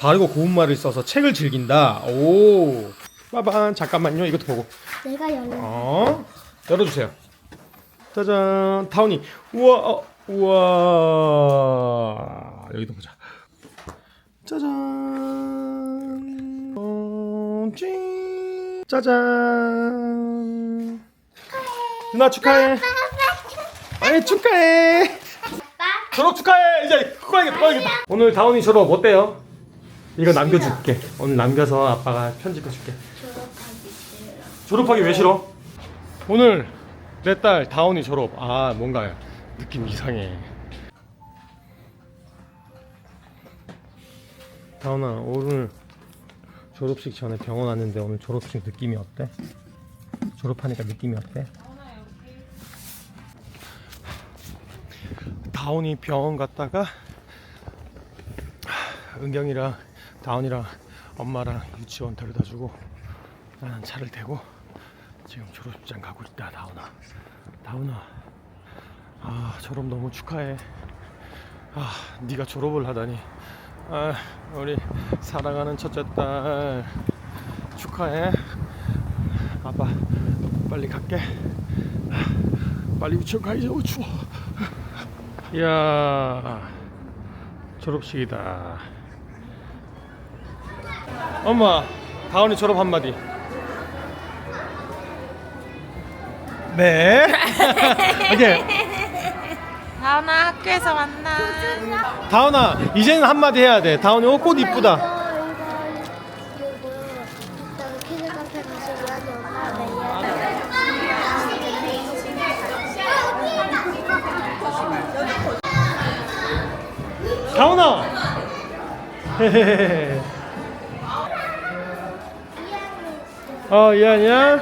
바르고 고운 말을 써서 책을 즐긴다. 오. 빠반 잠깐만요. 이것도 보고. 내가 열려. 어. 열어주세요. 짜잔. 다운이. 우와. 어, 우와. 여기도 보자. 짜잔. 어, 찡. 짜잔. 누나 축하해. 아이 축하해. 졸업 축하해. 이제 꺼야겠다. 꺼야겠다. 오늘 다운이 졸업 어때요? 이거 남겨줄게. 오늘 남겨서 아빠가 편집해줄게. 졸업하기 왜 싫어? 오늘 내 딸 다운이 졸업. 아 뭔가 느낌 이상해. 다운아 오늘 졸업식 전에 병원 왔는데 오늘 졸업식 느낌이 어때? 졸업하니까 느낌이 어때? 다운이 병원 갔다가 은경이랑 다운이랑 엄마랑 유치원 데려다 주고 나는 차를 대고 지금 졸업식장 가고 있다 다운아. 다운아 아 졸업 너무 축하해. 아 네가 졸업을 하다니. 아 우리 사랑하는 첫째 딸. 축하해. 아빠 빨리 갈게. 아, 빨리 유치원 가야지 어 추워. 이야 졸업식이다 엄마 다운이 졸업 한마디. 네. 오케이. 다은아 학교에서 만나. 다운아 이제는 한마디 해야 돼. 다운이 어, 꽃 이쁘다. 이거 이거 이거 키즈 카페 가서 이야기 엄마가 다운아! 헤헤헤헤. 어 이한이야?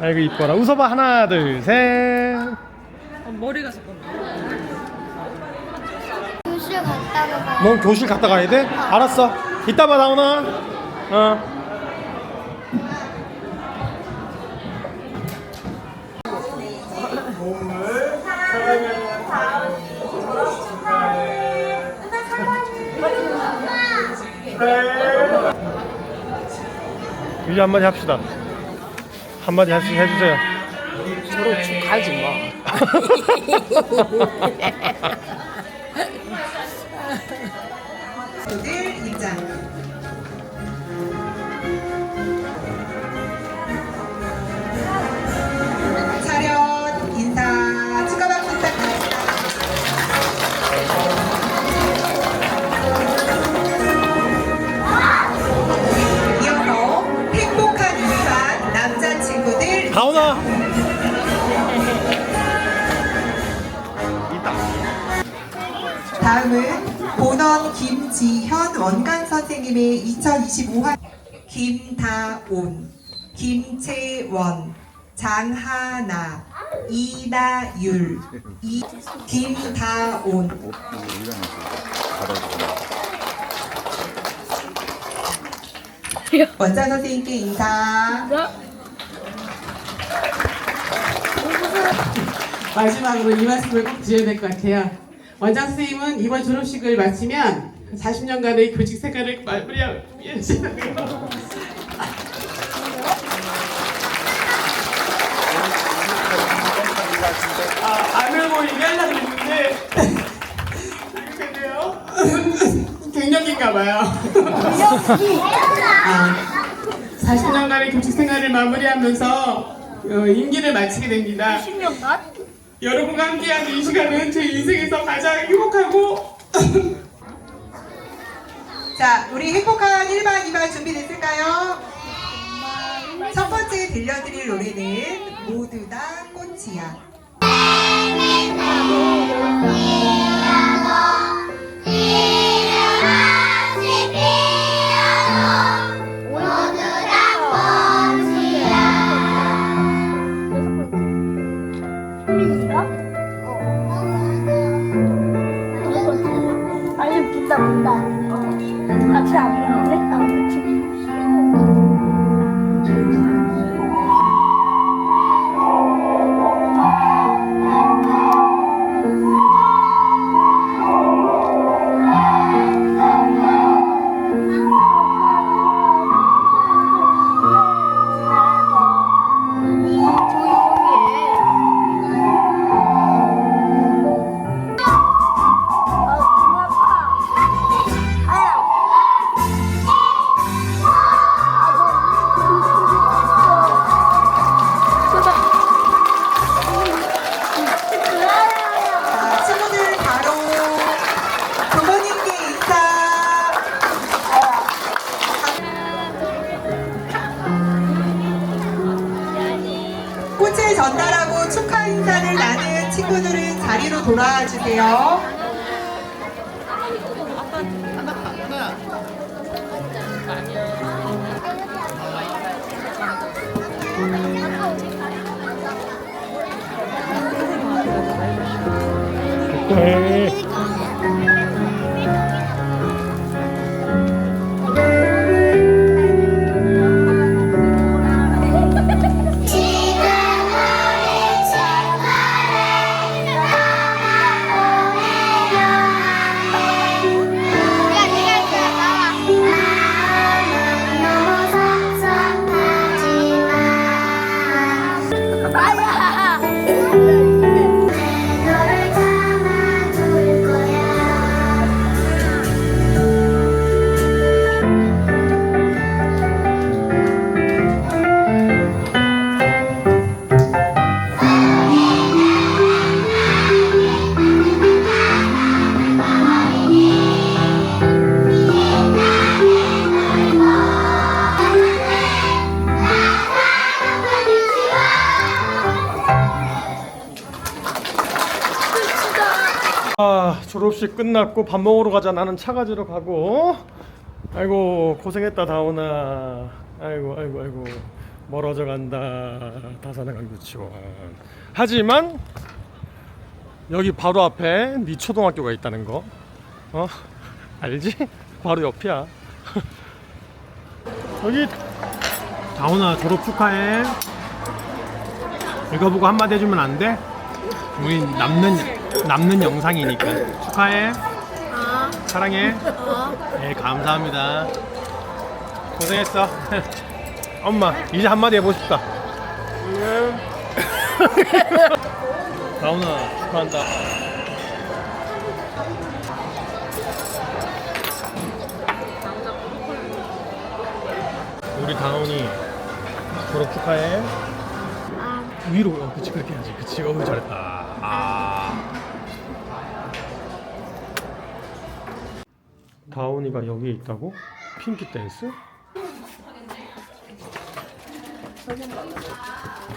아이고 이뻐라. 웃어봐. 하나 둘셋. 머리가 잠깐. 교실 갔다가 가. 넌 교실 갔다 가야 돼? 알았어. 이따 봐 다운아. 어 이제 한마디 합시다 한마디 할수 해주세요 졸업 축하하지 뭐. 들 입장. 다음은 본원 김지현 원간 선생님의 2025학 김다온, 김채원, 장하나, 이나율, 이, 김다온, 원장 선생님께 인사. 마지막으로 이 말씀을 꼭 드려야 될 것 같아요. 원장 선생님은 이번 졸업식을 마치면 40년간의 교직 생활을 마무리하고 예시는요. 아, 안 울고 얘기하려고 했는데 근데요? 갱년기인가 봐요. 아, 40년간의 교직 생활을 마무리하면서 어, 임기를 마치게 됩니다. 10년간? 여러분과 함께하는 이 시간은 제 인생에서 가장 행복하고 자, 우리 행복한 1반, 2반 준비됐을까요? 첫 번째 들려드릴 노래는 모두 다 꽃이야. 아니 본다 본다 나눈 친구들은 자리로 돌아와 주세요. 축 아 졸업식 끝났고 밥 먹으러 가자. 나는 차 가지러 가고. 아이고 고생했다 다온아 아이고 아이고 아이고. 멀어져 간다. 다산해강 유치원. 하지만 여기 바로 앞에 네 초등학교가 있다는 거. 어? 알지? 바로 옆이야. 여기 다온아 졸업 축하해. 이거 보고 한마디 해주면 안 돼? 우리 남는 남는 영상이니까 축하해. 사랑해. 네 감사합니다. 고생했어. 엄마 이제 한마디 해보고 싶다. 다운아 축하한다. 우리 다운이 졸업 축하해. 위로 어, 그치 그렇게 해야지 그치 어 잘했다 아 다온이가 여기에 있다고? 핑키 댄스?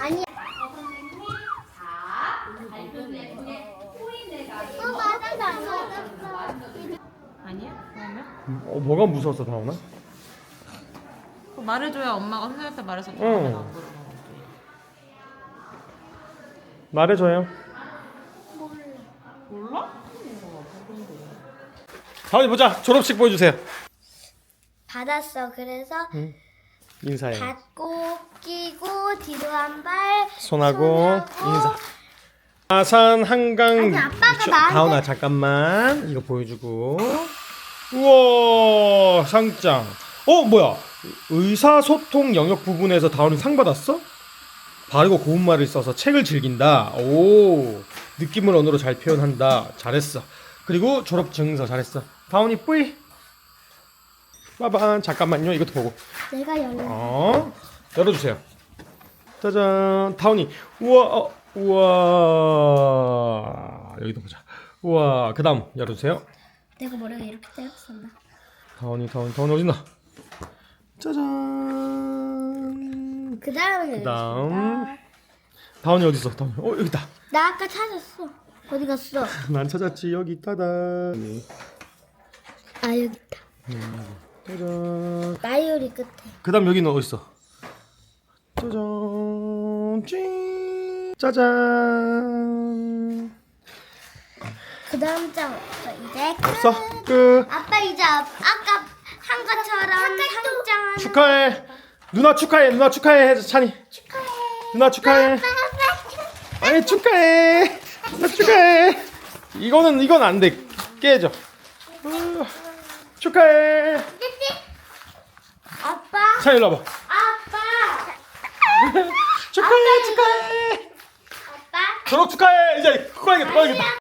아니. 어, 맞았어, 안 맞았어. 아니야? 그러면? 어 뭐가 무서웠어? 그거 말해줘야 엄마가 선생님한테 말해서 응. 내가 안 거지. 말해줘요 몰라? 다온이 보자. 졸업식 보여주세요. 받았어. 그래서 인사해. 받고 끼고 뒤로 한 발. 손하고 인사. 아산 한강. 아니, 아빠가 유치- 나한테- 다온아 잠깐만. 이거 보여주고. 우와 상장. 어 뭐야? 의사소통 영역 부분에서 다온이 상 받았어? 바르고 고운 말을 써서 책을 즐긴다. 오 느낌을 언어로 잘 표현한다. 잘했어. 그리고 졸업 증서 잘했어 다온이 뿌이 빠반 잠깐만요 이것도 보고 내가 열려. 어 열어주세요. 짜잔 다운이 우와 어, 우와 여기도 보자. 우와 그 다음 열어주세요. 내가 머리가 이렇게 때렸었나? 다운이 다운이 다운이 어딨나? 짜잔 그 다음에 그다음 다운이 어디 있어? 다운이 어 여기 있다. 나 아까 찾았어. 어디 갔어? 난 찾았지 여기 있다다. 아 여기 있다. 짜잔 나이오리 끝에. 그다음 여기는 어디 있어? 짜잔 찡 짜잔 그 다음 장 없어. 이제 끝. 없어 끝. 아빠 이제 아- 아까 한 것처럼 상장 축하해. 누나 축하해. 누나 축하해. 찬이. 축하해. 누나 축하해. 아니 축하해. 누나 축하해. 이거는 이건 안 돼. 깨져. 어, 축하해. 아빠. 찬이 일로 와봐. 아빠. 축하해. 축하해. 아빠. 졸업 축하해. 이제 꺼야겠다. 꺼야겠다.